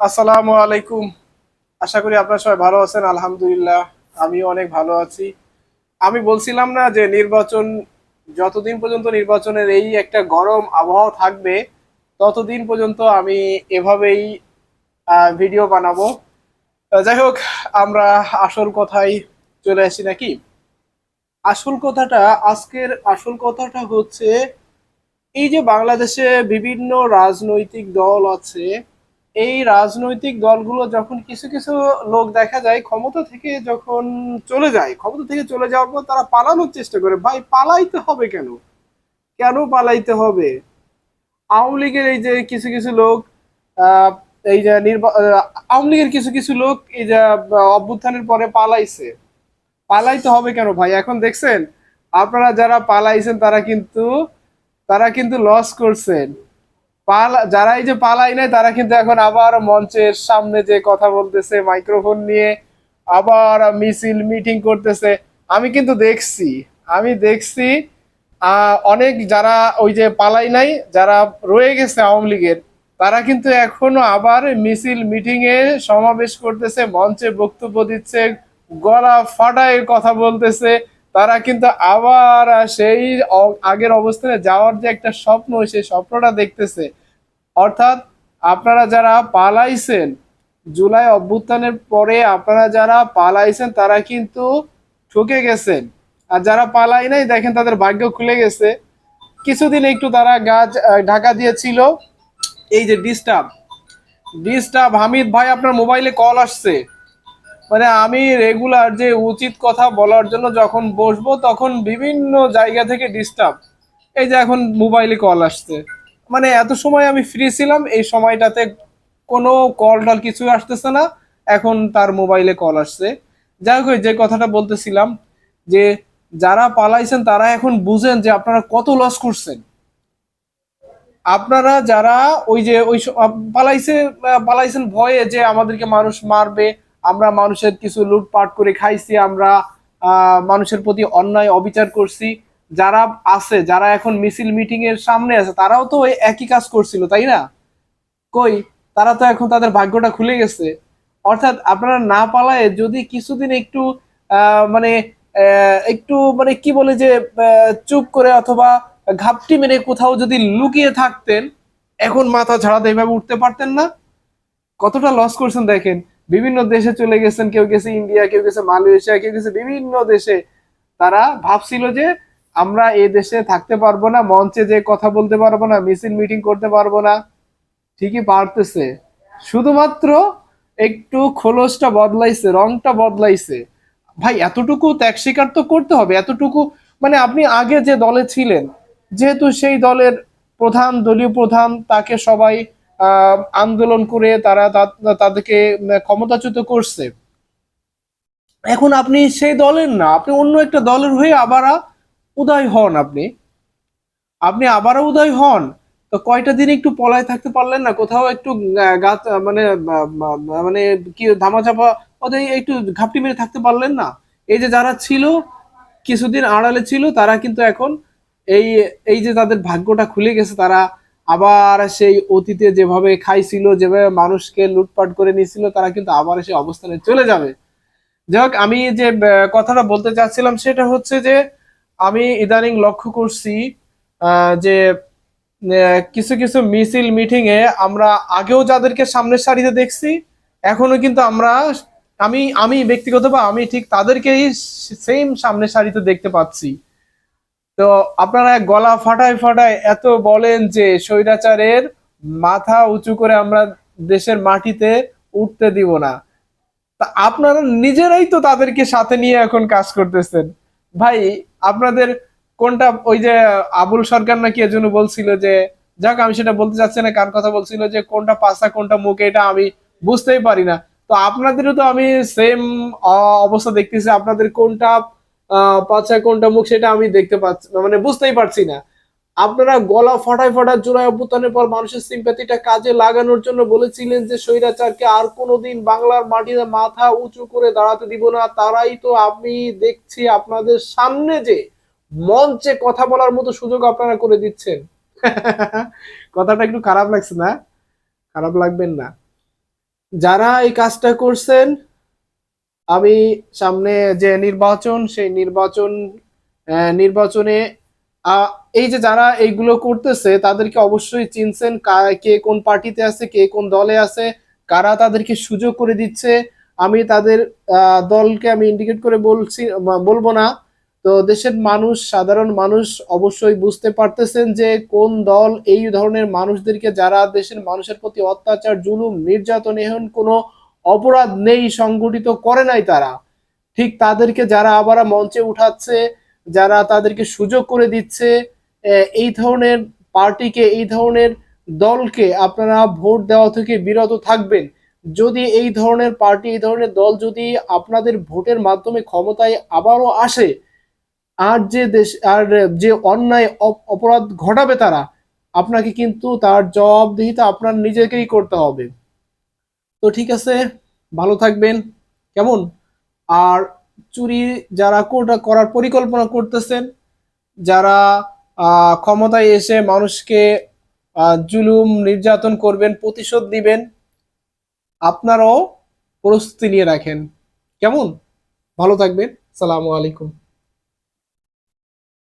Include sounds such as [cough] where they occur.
আসসালামু আলাইকুম। আশা করি আপনারা সবাই ভালো আছেন, আলহামদুলিল্লাহ। আমিও অনেক ভালো আছি। আমি বলছিলাম না যে নির্বাচন, যতদিন পর্যন্ত নির্বাচনের এই একটা গরম আবহাওয়া থাকবে, ততদিন পর্যন্ত আমি এভাবেই ভিডিও বানাবো। যাই হোক, আমরা আসল কথাই চলে আসি নাকি? আসল কথাটা, আজকের আসল কথাটা হচ্ছে, এই যে বাংলাদেশে বিভিন্ন রাজনৈতিক দল আছে এই রাজনৈতিক দলগুলো যখন কিছু কিছু লোক দেখা যায় ক্ষমতা থেকে যখন চলে যায়, ক্ষমতা থেকে চলে যাওয়ার পর তারা পালানোর চেষ্টা করে, ভাই, পালাইতে হবে কেন? কেন পালাইতে হবে? আওয়ামী লীগের এই যে কিছু কিছু লোক এই যে নির্বা আওয়ামী লীগের কিছু কিছু লোক এই যে অভ্যুত্থানের পরে পালাইছে। পালাইতে হবে কেন ভাই? এখন দেখছেন, আপনারা যারা পালাইছেন তারা কিন্তু তারা কিন্তু লস করছেন। পালা, যারা এই যে পালাই নাই, তারা কিন্তু এখন আবার মঞ্চের সামনে যে কথা বলতেছে মাইক্রোফোন নিয়ে আবার মিছিল মিটিং করতেছে। আমি কিন্তু দেখছি, আমি দেখছি অনেক যারা ওই যে পালাই নাই, যারা রয়ে গেছে আওয়ামী লীগের, তারা কিন্তু এখনও আবার মিছিল মিটিং এ সমাবেশ করতেছে, মঞ্চে বক্তব্য দিচ্ছে, গলা ফাটায় কথা বলতেছে। তারা কিন্তু আবার সেই আগের অবস্থানে যাওয়ার যে একটা স্বপ্ন, সেই স্বপ্নটা দেখতেছে। অর্থাৎ আপনারা যারা পালাইছেন, জুলাই অভ্যুত্থানের পরে আপনারা যারা পালাইছেন, তারা কিন্তু ঠকে গেছেন। আর যারা পালাই নাই, দেখেন তাদের ভাগ্য খুলে গেছে। কিছুদিন একটু তারা গাছ ঢাকা দিয়েছিল। এই যে ডিস্টার্ব ডিস্টার্ব, হামিদ ভাই আপনার মোবাইলে কল আসছে। মানে আমি রেগুলার যে উচিত কথা বলার জন্য যখন বসবো, তখন বিভিন্ন জায়গা থেকে ডিস্টার্ব। এই যে এখন মোবাইলে কল আসছে। মানে এত সময় আমি ফ্রি ছিলাম, এই সময়টাতে কোনো কল টল কিছু আসতেছে না। এখন তার মোবাইলে কল আসছে। যাই হোক যে কথাটা বলতেছিলাম যে, যারা পালাইছেন তারা এখন বুঝেন যে আপনারা কত লস করছেন। আপনারা যারা ওই যে, ওই পালাইছে পালাইছেন ভয়ে যে আমাদেরকে মানুষ মারবে, আমরা মানুষের কিছু লুটপাট করে খাইছি, আমরা মানুষের প্রতি অন্যায় অবিচার করছি যারা আছে, যারা এখন মিছিল মিটিং এর সামনে আছে, তারাও তো ওই একই কাজ করছিল, তাই না? কই, তারা তো এখন তাদের ভাগ্যটা খুলে গেছে। অর্থাৎ আপনারা না পালায় যদি কিছুদিন একটু মানে একটু মানে কি বলে যে চুপ করে অথবা ঘাপটি মেরে কোথাও যদি লুকিয়ে থাকতেন, এখন মাথা ঝাড়াতে এভাবে উঠতে পারতেন না। কতটা লস করছেন দেখেন। বিভিন্ন দেশে চলে গেছেন, কেউ গেছে ইন্ডিয়া কেউ গেছে মালয়েশিয়া কেউ গেছে বিভিন্ন দেশে। তারা ভাবছিল যে আমরা এই দেশে থাকতে পারব না, মঞ্চে যে কথা বলতে পারব না, মিছিল, মিটিং করতে পারব না, ঠিকই পারতেছে। শুধুমাত্র একটু খোলসটা বদলাইছে, রংটা বদলাইছে। ভাই, এতটুকু ত্যাগ স্বীকার তো করতে হবে, এতটুকু মানে আপনি আগে যে দলে ছিলেন, যেহেতু সেই দলের প্রধান, দলীয় প্রধান, তাকে সবাই আন্দোলন করে তারা তাদেরকে ক্ষমতাচ্যুত করছে। এখন আপনি সেই দলের না, আপনি অন্য একটা দলের হয়ে আবার উদয় হন আপনি। আপনি আবারও উদয় হন। তো কয়টা দিন একটু পলায় থাকতে পারলেন না? কোথাও একটু গাত মানে মানে কি ধামাচাপা ওদের একটু ঘাপটি মেরে থাকতে পারলেন না? এই যে যারা ছিল, কিছুদিন আড়ালে ছিল, তারা কিন্তু এখন এই এই যে তাদের ভাগ্যটা খুলে গেছে, তারা আবার সেই অতীতে যেভাবে খাইছিল, যেভাবে মানুষকে লুটপাট করে নিয়েছিল, তারা কিন্তু আবার সেই অবস্থানে চলে যাবে। যাই আমি যে কথাটা বলতে চাচ্ছিলাম, সেটা হচ্ছে যে আমি ইদানিং লক্ষ্য করছি যে কিছু কিছু মিছিল মিটিং এ আমরা আগেও যাদেরকে সামনের সারিতে দেখছি, এখনও কিন্তু আমরা আমি আমি ব্যক্তিগত বা আমি ঠিক তাদেরকেই সেম সামনের সারিতে দেখতে পাচ্ছি। তো আপনারা গলা ফাটায় ফাটায় এত বলেন যে, স্বৈরাচারের মাথা উঁচু করে আমরা দেশের মাটিতে উঠতে দিব না। তা আপনারা নিজেরাই তো তাদেরকে সাথে নিয়ে এখন কাজ করতেছেন। ভাই, আপনাদের কোনটা, ওই যে আবুল সরকার নাকি এজন্য বলছিল যে, যাক, আমি সেটা বলতে চাচ্ছি না, কার কথা বলছিল যে, কোনটা পাশা, কোনটা মুখ, এটা আমি বুঝতেই পারি না। তো আপনাদেরও তো আমি সেম অবস্থা দেখতেছি। আপনাদের কোনটা পাছা কোনটা মুখ, সেটা আমি দেখতে পাচ্ছি মানে বুঝতেই পারছি না। আপনারা গলা ফাটায় ফাটায় জোড়ায় অভ্যুত্থানের পর মানুষের সিম্প্যাথিটা কাজে লাগানোর জন্য বলেছিলেন যে স্বৈরাচারকে আর কোনোদিন বাংলার মাটিতে মাথা উঁচু করে দাঁড়াতে দিব না। তারাই তো আমি দেখছি আপনাদের সামনে যে মঞ্চে কথা বলার মতো সুযোগ আপনারা করে দিচ্ছেন। [laughs] কথাটা একটু খারাপ লাগছে না? খারাপ লাগবেন না। যারা এই কাজটা করছেন, আমি সামনে যে নির্বাচন, সেই নির্বাচন নির্বাচনে এই যে যারা এইগুলো করতেছে, তাদেরকে অবশ্যই চিনছেন কে কোন পার্টিতে আছে, কে কোন দলে আছে, কারা তাদেরকে সুযোগ করে দিচ্ছে। আমি তাদের দলকে আমি ইন্ডিকেট করে বলছি বলব না। তো দেশের মানুষ, সাধারণ মানুষ অবশ্যই বুঝতে পারতেছেন যে কোন দল এই ধরনের মানুষদেরকে, যারা দেশের মানুষের প্রতি অত্যাচার, জুলুম, নির্যাতন এখন কোনো অপরাধ নেই, সংগঠিত করে নাই তারা। ঠিক তাদেরকে যারা আবার মঞ্চে উঠাচ্ছে যারা তাদেরকে সুযোগ করে দিচ্ছে এই ধরনের পার্টিকে, এই ধরনের দলকে আপনারা ভোট দেওয়া থেকে বিরত থাকবেন। যদি এই ধরনের পার্টি, এই ধরনের দল যদি আপনাদের ভোটের মাধ্যমে ক্ষমতায় আবারও আসে, আর যে দেশ, আর যে অন্যায় অপ- অপরাধ ঘটাবে তারা, আপনাকে কিন্তু তার জবাবদিহিতা আপনার নিজেকেই করতে হবে। তো ঠিক আছে, ভালো থাকবেন, কেমন? আর চুরি যারা করার পরিকল্পনা করতেছেন, যারা ক্ষমতায় এসে মানুষকে জুলুম, নির্যাতন করবেন, প্রতিশোধ দিবেন, আপনারাও প্রস্তুতি নিয়ে রাখেন। কেমন? ভালো থাকবেন। সালামু আলাইকুম।